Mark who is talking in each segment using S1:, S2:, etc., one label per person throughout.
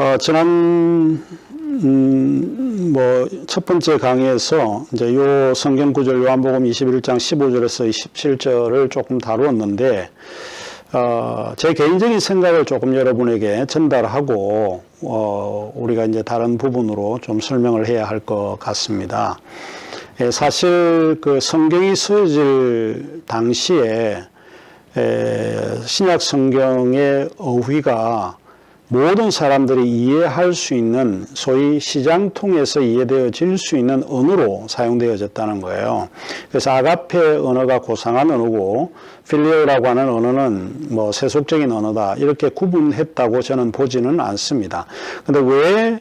S1: 어, 지난 음, 뭐 첫 번째 강의에서 이제 요 성경 구절 요한복음 21장 15절에서 27절을 조금 다루었는데 어, 제 개인적인 생각을 조금 여러분에게 전달하고 어, 우리가 이제 다른 부분으로 좀 설명을 해야 할 것 같습니다. 예, 사실 그 성경이 쓰여질 당시에 에, 신약 성경의 어휘가 모든 사람들이 이해할 수 있는 소위 시장 통해서 이해되어질 수 있는 언어로 사용되어졌다는 거예요. 그래서 아가페 언어가 고상한 언어고 필리오라고 하는 언어는 뭐 세속적인 언어다 이렇게 구분했다고 저는 보지는 않습니다. 근데 왜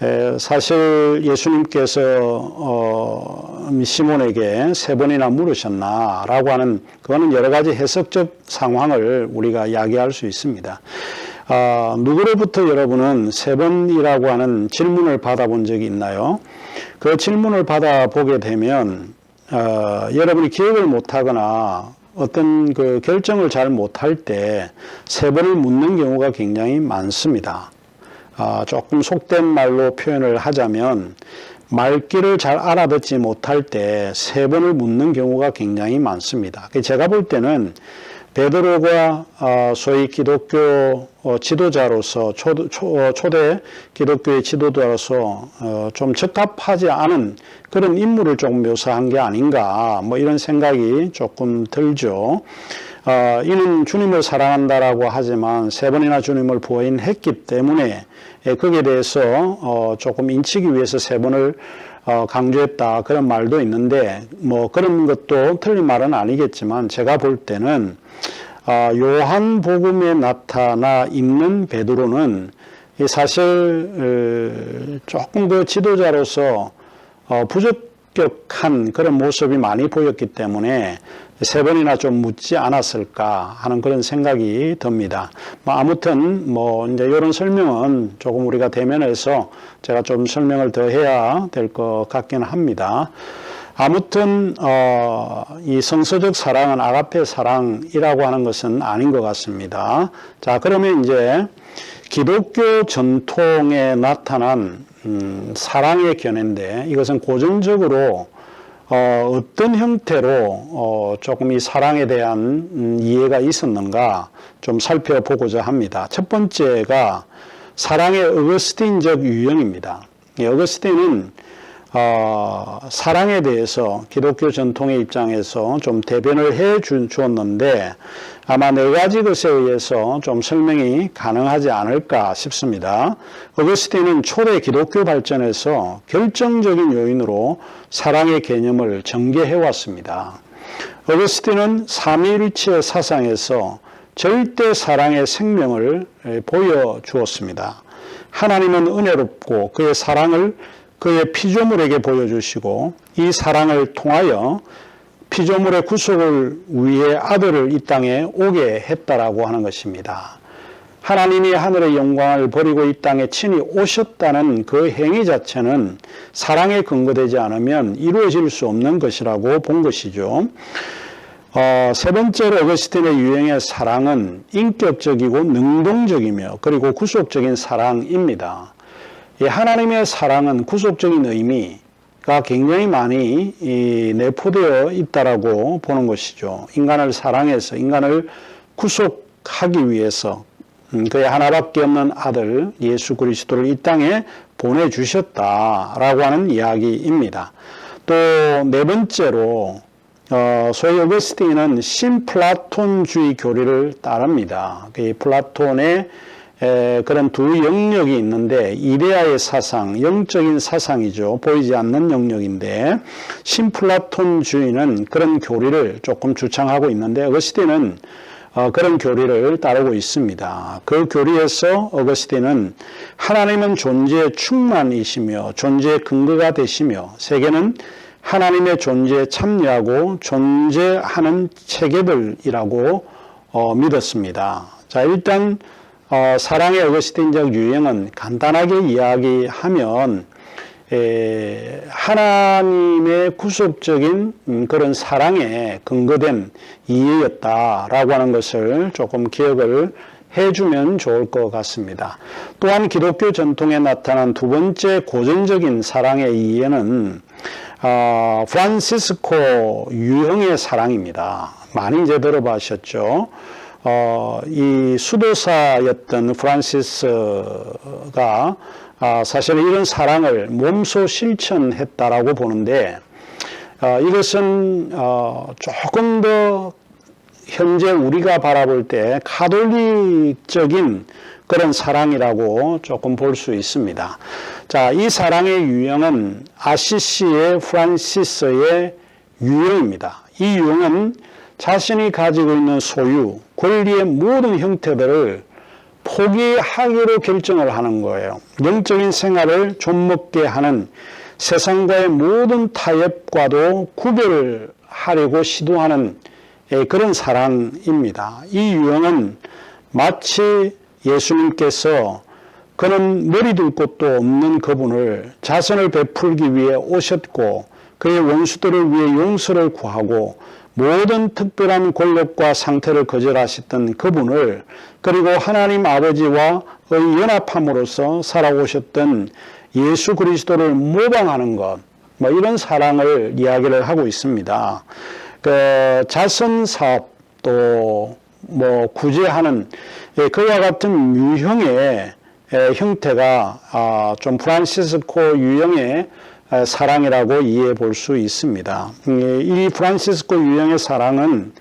S1: 에, 사실 예수님께서 어, 시몬에게 세 번이나 물으셨나라고 하는 그거는 여러 가지 해석적 상황을 우리가 이야기할 수 있습니다. 아, 누구로부터 여러분은 세 번이라고 하는 질문을 받아본 적이 있나요? 그 질문을 받아보게 되면 어, 여러분이 기억을 못하거나 어떤 그 결정을 잘 못할 때 세 번을 묻는 경우가 굉장히 많습니다. 아, 조금 속된 말로 표현을 하자면 말귀를 잘 알아듣지 못할 때 세 번을 묻는 경우가 굉장히 많습니다. 제가 볼 때는 베드로가 어, 소위 기독교 어, 지도자로서 어, 초대 기독교의 지도자로서 좀 적합하지 않은 그런 인물을 조금 묘사한 게 아닌가 뭐 이런 생각이 조금 들죠. 이는 주님을 사랑한다라고 하지만 세 번이나 주님을 부인했기 때문에 예, 거기에 대해서 조금 인치기 위해서 세 번을 강조했다. 그런 말도 있는데 뭐 그런 것도 틀린 말은 아니겠지만 제가 볼 때는 아, 요한복음에 나타나 있는 베드로는 사실 조금 그 지도자로서 어, 부적격한 그런 모습이 많이 보였기 때문에 세 번이나 좀 묻지 않았을까 하는 그런 생각이 듭니다. 뭐 아무튼 뭐 이제 이런 설명은 조금 우리가 대면해서 제가 좀 설명을 더 해야 될 것 같기는 합니다. 아무튼 어, 이 성서적 사랑은 아가페 사랑이라고 하는 것은 아닌 것 같습니다. 자 그러면 이제 기독교 전통에 나타난 음, 사랑의 견해인데 이것은 고전적으로 어, 어떤 형태로 어, 조금 이 사랑에 대한 음, 이해가 있었는가 좀 살펴보고자 합니다. 첫 번째가 사랑의 어거스틴적 유형입니다. 어거스틴은 어, 사랑에 대해서 기독교 전통의 입장에서 좀 대변을 해 주 었는데 아마 네 가지 것에 의해서 좀 설명이 가능하지 않을까 싶습니다. 어거스틴은 초대 기독교 발전에서 결정적인 요인으로 사랑의 개념을 전개해 왔습니다. 어거스틴은 삼위일체의 사상에서 절대 사랑의 생명을 보여주었습니다. 하나님은 은혜롭고 그의 사랑을 그의 피조물에게 보여주시고 이 사랑을 통하여 피조물의 구속을 위해 아들을 이 땅에 오게 했다라고 하는 것입니다. 하나님이 하늘의 영광을 버리고 이 땅에 친히 오셨다는 그 행위 자체는 사랑에 근거되지 않으면 이루어질 수 없는 것이라고 본 것이죠. 어, 세 번째로 어거스틴의 유행의 사랑은 인격적이고 능동적이며 그리고 구속적인 사랑입니다. 하나님의 사랑은 구속적인 의미가 굉장히 많이 내포되어 있다라고 보는 것이죠. 인간을 사랑해서 인간을 구속하기 위해서 음, 그의 하나밖에 없는 아들 예수 그리스도를 이 땅에 보내 주셨다라고 하는 이야기입니다. 또 네 번째로 어, 소위 어거스틴은 신플라톤주의 교리를 따릅니다. 그 플라톤의 그런 두 영역이 있는데 이데아의 사상, 영적인 사상이죠. 보이지 않는 영역인데 신플라톤주의는 그런 교리를 조금 주창하고 있는데 어거스틴은 어, 그런 교리를 따르고 있습니다. 그 교리에서 어거스틴은 하나님은 존재의 충만이시며 존재의 근거가 되시며 세계는 하나님의 존재에 참여하고 존재하는 체계들이라고 어, 믿었습니다. 자, 일단 어, 사랑의 어거스틴적 유형은 간단하게 이야기하면 에, 하나님의 구속적인 음, 그런 사랑에 근거된 이해였다라고 하는 것을 조금 기억을 해주면 좋을 것 같습니다. 또한 기독교 전통에 나타난 두 번째 고전적인 사랑의 이해는 어, 프란시스코 유형의 사랑입니다. 많이 이제 들어보셨죠? 어, 이 수도사였던 프란시스가 아, 사실 이런 사랑을 몸소 실천했다라고 보는데 어, 이것은 어, 조금 더 현재 우리가 바라볼 때 카톨릭적인 그런 사랑이라고 조금 볼 수 있습니다. 자, 이 사랑의 유형은 아시시의 프란시스의 유형입니다. 이 유형은 자신이 가지고 있는 소유, 권리의 모든 형태들을 포기하기로 결정을 하는 거예요. 영적인 생활을 좀먹게 하는 세상과의 모든 타협과도 구별하려고 시도하는 예, 그런 사랑입니다. 이 유형은 마치 예수님께서 그는 머리 둘 곳도 없는 그분을 자선을 베풀기 위해 오셨고 그의 원수들을 위해 용서를 구하고 모든 특별한 권력과 상태를 거절하셨던 그분을 그리고 하나님 아버지와 의 연합함으로써 살아오셨던 예수 그리스도를 모방하는 것, 뭐 이런 사랑을 이야기를 하고 있습니다. 그 자선 사업 또뭐 구제하는 예, 그와 같은 유형의 예, 형태가 아, 좀 프란시스코 유형의 사랑이라고 이해해 볼 수 있습니다. 음, 이 프란시스코 유형의 사랑은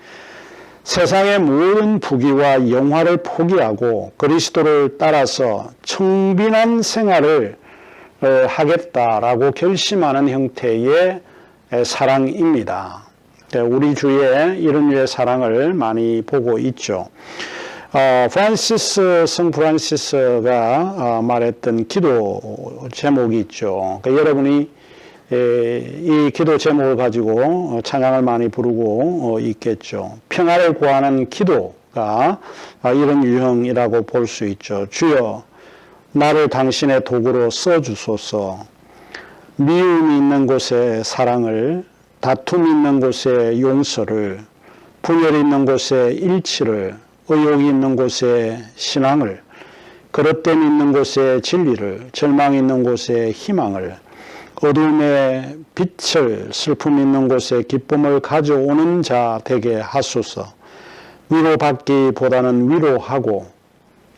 S1: 세상의 모든 부귀와 영화를 포기하고 그리스도를 따라서 청빈한 생활을 어, 하겠다라고 결심하는 형태의 사랑입니다. 네, 우리 주위에 이런 류의 사랑을 많이 보고 있죠. 어, 프란시스 성 프란시스가 어, 말했던 기도 제목이 있죠. 그러니까 여러분이 에, 이 기도 제목을 가지고 어, 찬양을 많이 부르고 어, 있겠죠. 평화를 구하는 기도가 어, 이런 유형이라고 볼 수 있죠. 주여 나를 당신의 도구로 써 주소서. 미움이 있는 곳에 사랑을, 다툼이 있는 곳에 용서를, 분열이 있는 곳에 일치를, 의욕이 있는 곳에 신앙을, 그릇됨이 있는 곳에 진리를, 절망이 있는 곳에 희망을, 어둠의 빛을 슬픔 있는 곳에 기쁨을 가져오는 자 되게 하소서. 위로받기보다는 위로하고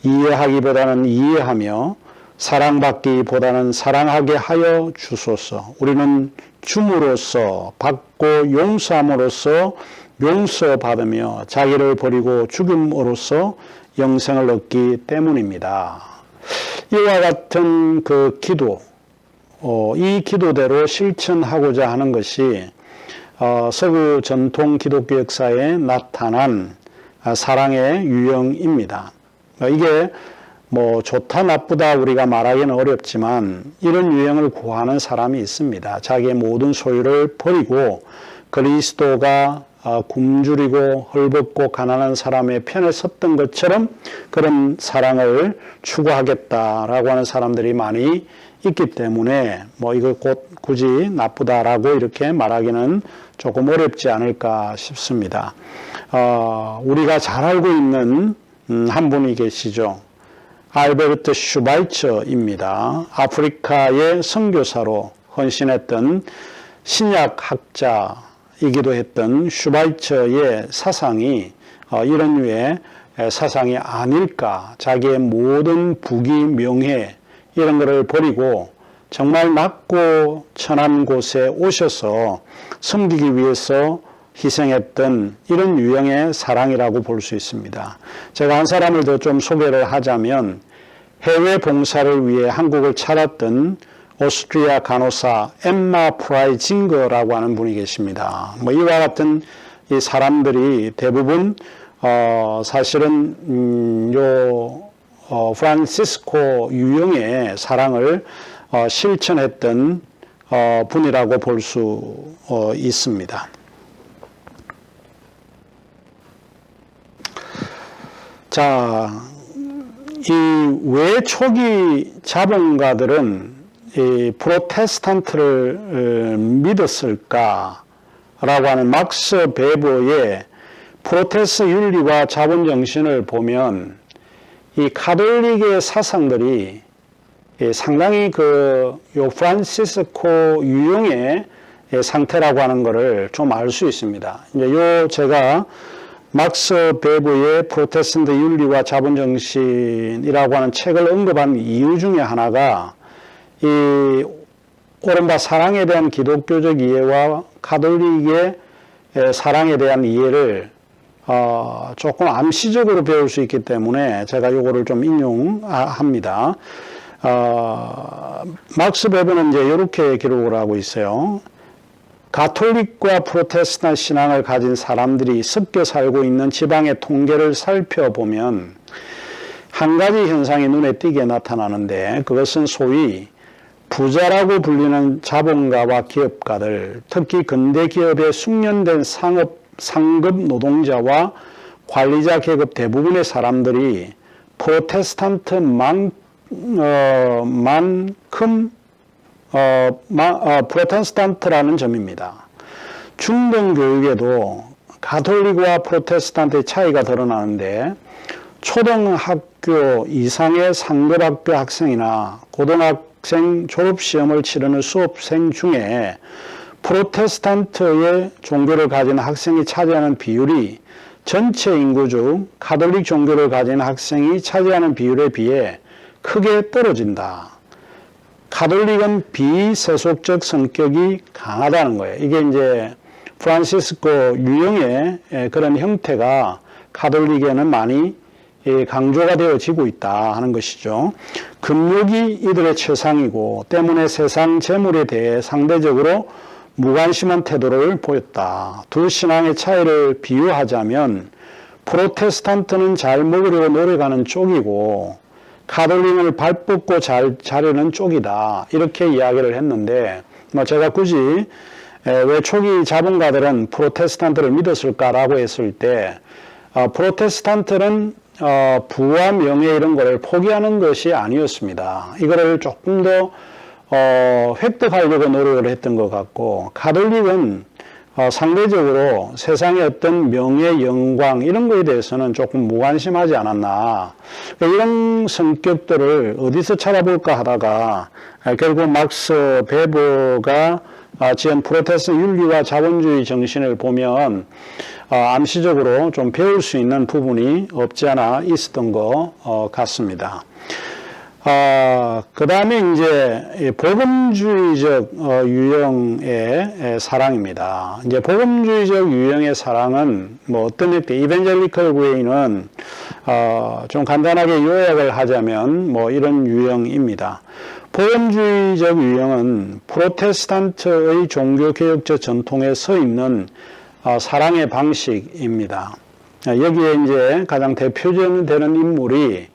S1: 이해하기보다는 이해하며 사랑받기보다는 사랑하게 하여 주소서. 우리는 줌으로써 받고 용서함으로써 용서받으며 자기를 버리고 죽음으로써 영생을 얻기 때문입니다. 이와 같은 그 기도, 어, 이 기도대로 실천하고자 하는 것이 어, 서구 전통 기독교 역사에 나타난 아, 사랑의 유형입니다. 어, 이게 뭐 좋다 나쁘다 우리가 말하기는 어렵지만 이런 유형을 구하는 사람이 있습니다. 자기의 모든 소유를 버리고 그리스도가 어, 굶주리고 헐벗고 가난한 사람의 편에 섰던 것처럼 그런 사랑을 추구하겠다라고 하는 사람들이 많이 있기 때문에 뭐 이거 곧 굳이 나쁘다라고 이렇게 말하기는 조금 어렵지 않을까 싶습니다. 어, 우리가 잘 알고 있는 음, 한 분이 계시죠. 알베르트 슈바이처입니다. 아프리카의 선교사로 헌신했던 신약 학자이기도 했던 슈바이처의 사상이 어, 이런 류의 사상이 아닐까. 자기의 모든 부귀 명예 이런 것을 버리고 정말 낮고 천한 곳에 오셔서 섬기기 위해서 희생했던 이런 유형의 사랑이라고 볼 수 있습니다. 제가 한 사람을 더 좀 소개를 하자면 해외 봉사를 위해 한국을 찾았던 오스트리아 간호사 엠마 프라이징거라고 하는 분이 계십니다. 뭐 이와 같은 이 사람들이 대부분 어 사실은 음요 어, 프란시스코 유형의 사랑을 어, 실천했던 어, 분이라고 볼 수 어, 있습니다. 자, 이 왜 초기 자본가들은 이 프로테스탄트를 어, 믿었을까라고 하는 막스 베버의 프로테스 윤리와 자본 정신을 보면 이 카톨릭의 사상들이 예, 상당히 그, 요 프란시스코 유형의 예, 상태라고 하는 것을 좀 알 수 있습니다. 이제 요 제가 막스 베브의 프로테스탄트 윤리와 자본정신이라고 하는 책을 언급한 이유 중에 하나가 이 오른바 사랑에 대한 기독교적 이해와 카톨릭의 예, 사랑에 대한 이해를 어, 조금 암시적으로 배울 수 있기 때문에 제가 요거를 좀 인용합니다. 어, 막스 베브는 이제 이렇게 기록을 하고 있어요. 가톨릭과 프로테스탄 신앙을 가진 사람들이 섞여 살고 있는 지방의 통계를 살펴보면 한 가지 현상이 눈에 띄게 나타나는데 그것은 소위 부자라고 불리는 자본가와 기업가들, 특히 근대 기업의 숙련된 상업, 상급 노동자와 관리자 계급 대부분의 사람들이 프로테스탄트만, 어, 만큼 어, 마, 어, 프로테스탄트라는 점입니다. 중등 교육에도 가톨릭과 프로테스탄트의 차이가 드러나는데 초등학교 이상의 상급학교 학생이나 고등학생 졸업시험을 치르는 수업생 중에 프로테스탄트의 종교를 가진 학생이 차지하는 비율이 전체 인구 중 가톨릭 종교를 가진 학생이 차지하는 비율에 비해 크게 떨어진다. 가톨릭은 비세속적 성격이 강하다는 거예요. 이게 이제 프란시스코 유형의 그런 형태가 가톨릭에는 많이 강조가 되어지고 있다 하는 것이죠. 금욕이 이들의 최상이고 때문에 세상 재물에 대해 상대적으로 무관심한 태도를 보였다. 두 신앙의 차이를 비유하자면 프로테스탄트는 잘 먹으려고 노력하는 쪽이고 카톨릭을 발 뻗고 잘 자르는 쪽이다. 이렇게 이야기를 했는데, 뭐 제가 굳이 왜 초기 자본가들은 프로테스탄트를 믿었을까라고 했을 때, 어, 프로테스탄트는 어, 부와 명예 이런 거를 포기하는 것이 아니었습니다. 이거를 조금 더 어, 획득하려고 노력을 했던 것 같고, 카톨릭은 어, 상대적으로 세상의 어떤 명예, 영광 이런 거에 대해서는 조금 무관심하지 않았나 이런 성격들을 어디서 찾아볼까 하다가 결국 막스 베버가 아, 지은 프로테스트 윤리와 자본주의 정신을 보면 어, 암시적으로 좀 배울 수 있는 부분이 없지 않아 있었던 것 어, 같습니다. 아, 그 다음에 이제 복음주의적 어, 유형의 사랑입니다. 이제 복음주의적 유형의 사랑은 뭐 어떤 형태, 이벤젤리컬 구에는 어, 좀 간단하게 요약을 하자면 뭐 이런 유형입니다. 복음주의적 유형은 프로테스탄트의 종교개혁적 전통에 서 있는 어, 사랑의 방식입니다. 여기에 이제 가장 대표적되는 인물이 어,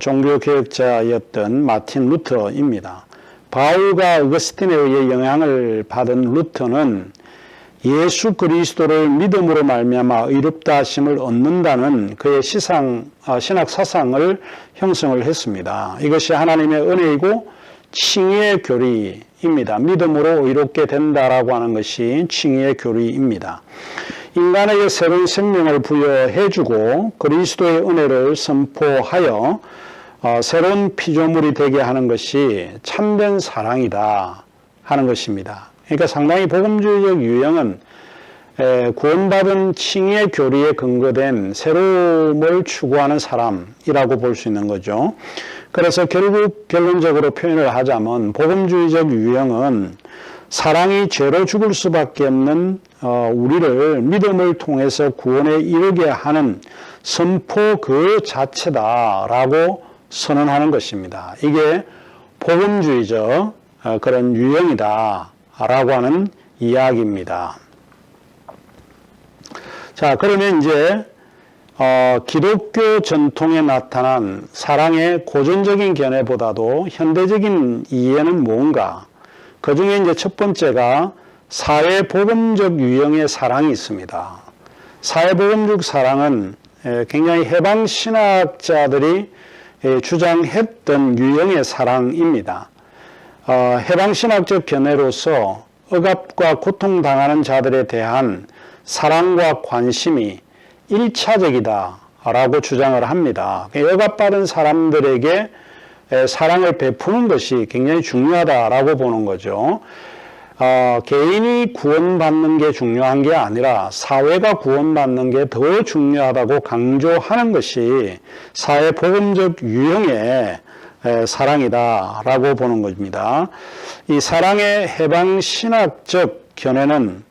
S1: 종교 개혁자였던 마틴 루터입니다. 바울과 어거스틴에 의해 영향을 받은 루터는 예수 그리스도를 믿음으로 말미암아 의롭다 하심을 얻는다는 그의 시상 어, 신학 사상을 형성을 했습니다. 이것이 하나님의 은혜이고 칭의의 교리입니다. 믿음으로 의롭게 된다라고 하는 것이 칭의의 교리입니다. 인간에게 새로운 생명을 부여해주고 그리스도의 은혜를 선포하여 어, 새로운 피조물이 되게 하는 것이 참된 사랑이다 하는 것입니다. 그러니까 상당히 복음주의적 유형은 에, 구원받은 칭의 교리에 근거된 새로움을 추구하는 사람이라고 볼 수 있는 거죠. 그래서 결국 결론적으로 표현을 하자면 복음주의적 유형은 사랑이 죄로 죽을 수밖에 없는 어, 우리를 믿음을 통해서 구원에 이르게 하는 선포 그 자체다라고 선언하는 것입니다. 이게 복음주의적 어, 그런 유형이다라고 하는 이야기입니다. 자, 그러면 이제 어, 기독교 전통에 나타난 사랑의 고전적인 견해보다도 현대적인 이해는 뭔가? 그 중에 이제 첫 번째가 사회보금적 유형의 사랑이 있습니다. 사회보금적 사랑은 굉장히 해방신학자들이 주장했던 유형의 사랑입니다. 어, 해방신학적 견해로서 억압과 고통당하는 자들에 대한 사랑과 관심이 일차적이다 라고 주장을 합니다. 여갑받은 사람들에게 에, 사랑을 베푸는 것이 굉장히 중요하다라고 보는 거죠. 어, 개인이 구원받는 게 중요한 게 아니라 사회가 구원받는 게 더 중요하다고 강조하는 것이 사회 복음적 유형의 에, 사랑이다라고 보는 겁니다. 이 사랑의 해방 신학적 견해는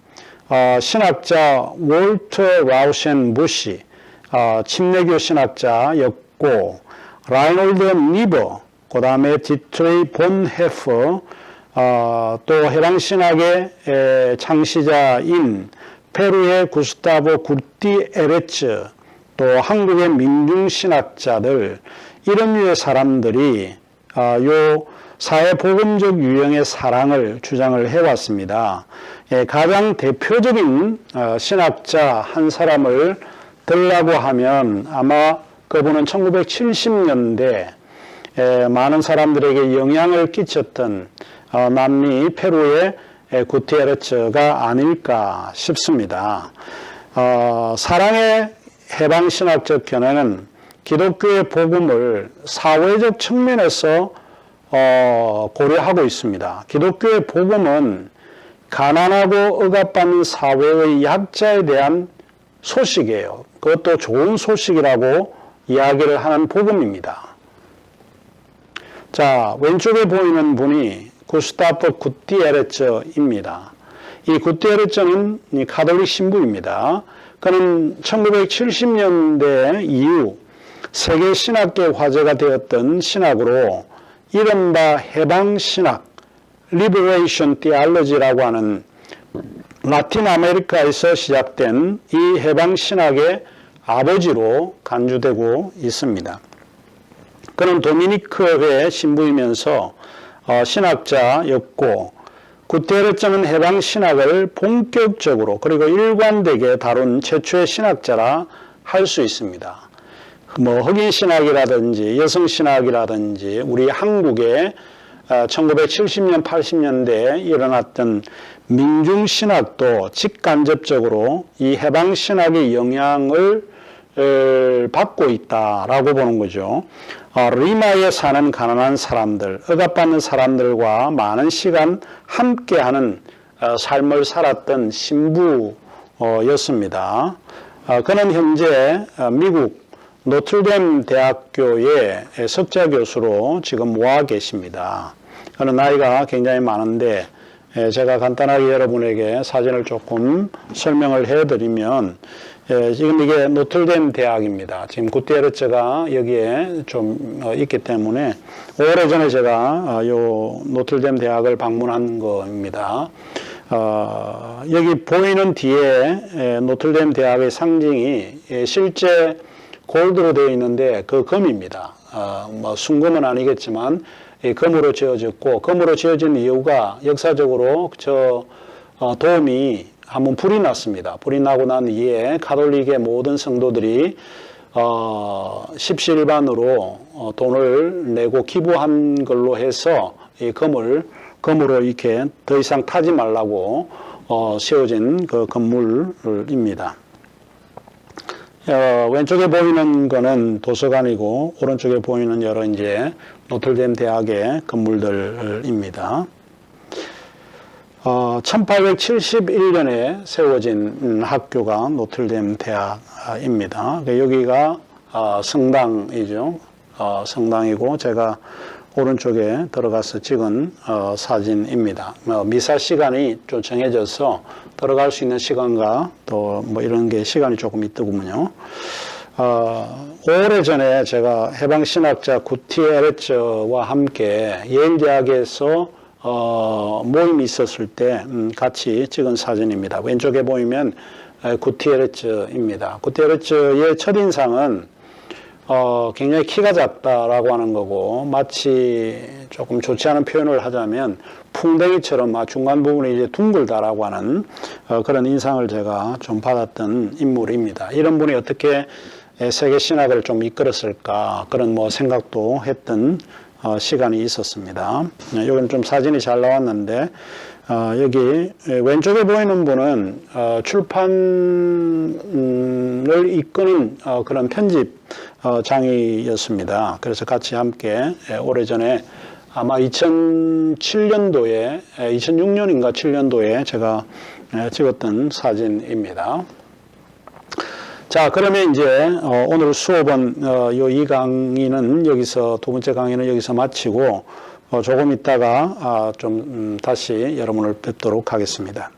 S1: 어, 신학자 월터 라우센 부시, 어, 침례교 신학자였고 라이놀드 니버, 그 다음에 디트레이 본 헤퍼, 어, 또 해방 신학의 에, 창시자인 페루의 구스타보 구티 에레츠, 또 한국의 민중신학자들, 이런 류의 사람들이 어, 요 사회복음적 유형의 사랑을 주장을 해왔습니다. 예, 가장 대표적인 어, 신학자 한 사람을 들라고 하면 아마 그분은 1970년대 에, 많은 사람들에게 영향을 끼쳤던 어, 남미 페루의 에, 구티에르츠가 아닐까 싶습니다. 어, 사랑의 해방 신학적 견해는 기독교의 복음을 사회적 측면에서 어, 고려하고 있습니다. 기독교의 복음은 가난하고 억압받는 사회의 약자에 대한 소식이에요. 그것도 좋은 소식이라고 이야기를 하는 복음입니다. 자, 왼쪽에 보이는 분이 구스타프 구티에르츠입니다. 이 구티에르츠는 이 카톨릭 신부입니다. 그는 1970년대 이후 세계 신학계 화제가 되었던 신학으로 이른바 해방 신학, Liberation Theology라고 하는 라틴 아메리카에서 시작된 이 해방 신학의 아버지로 간주되고 있습니다. 그는 도미니크회 신부이면서 어, 신학자였고 구테르츠는 해방 신학을 본격적으로 그리고 일관되게 다룬 최초의 신학자라 할 수 있습니다. 뭐 흑인 신학이라든지 여성 신학이라든지 우리 한국의 1970년 80년대에 일어났던 민중 신학도 직간접적으로 이 해방 신학의 영향을 받고 있다라고 보는 거죠. 어, 리마에 사는 가난한 사람들, 억압받는 사람들과 많은 시간 함께하는 어, 삶을 살았던 신부였습니다. 어, 그는 현재 미국 노틀댐 대학교의 석자 교수로 지금 모아 계십니다. 그는 나이가 굉장히 많은데 제가 간단하게 여러분에게 사진을 조금 설명을 해드리면 예, 지금 이게 노틀댐 대학입니다. 지금 구테르츠가 여기에 좀 어, 있기 때문에 오래전에 제가 어, 요 노틀댐 대학을 방문한 겁니다. 어, 여기 보이는 뒤에 예, 노틀댐 대학의 상징이 예, 실제 골드로 되어 있는데 그 금입니다. 어, 뭐 순금은 아니겠지만 이 금으로 지어졌고 금으로 지어진 이유가 역사적으로 저 어, 도움이 한번 불이 났습니다. 불이 나고 난 이후에 가톨릭의 모든 성도들이 어, 십시일반으로 어, 돈을 내고 기부한 걸로 해서 이 금을 금으로 이렇게 더 이상 타지 말라고 어, 세워진 그 건물입니다. 어, 왼쪽에 보이는 거는 도서관이고 오른쪽에 보이는 여러 이제 노틀댐 대학의 건물들입니다. 어, 1871년에 세워진 학교가 노틀댐 대학입니다. 그러니까 여기가 어, 성당이죠. 어, 성당이고 제가 오른쪽에 들어가서 찍은 어, 사진입니다. 어, 미사 시간이 좀 정해져서 들어갈 수 있는 시간과 또 뭐 이런 게 시간이 조금 있더군요. 어, 오래전에 제가 해방신학자 구티에레츠와 함께 예일대학에서 어, 모임이 있었을 때 음, 같이 찍은 사진입니다. 왼쪽에 보이면 구티에르츠입니다. 구티에르츠의 첫인상은 어, 굉장히 키가 작다라고 하는 거고 마치 조금 좋지 않은 표현을 하자면 풍뎅이처럼 아, 중간 부분이 이제 둥글다라고 하는 어, 그런 인상을 제가 좀 받았던 인물입니다. 이런 분이 어떻게 세계 신학을 좀 이끌었을까 그런 뭐 생각도 했던 어, 시간이 있었습니다. 여기는 좀 사진이 잘 나왔는데 어, 여기 왼쪽에 보이는 분은 어, 출판을 이끄는 어, 그런 편집 어, 장이었습니다. 그래서 같이 함께 예, 오래전에 아마 2007년도에 2006년인가 7년도에 제가 예, 찍었던 사진입니다. 자, 그러면 이제 어, 오늘 수업은 어, 요이 강의는 여기서 두 번째 강의는 여기서 마치고 어, 조금 있다가 아, 좀 음, 다시 여러분을 뵙도록 하겠습니다.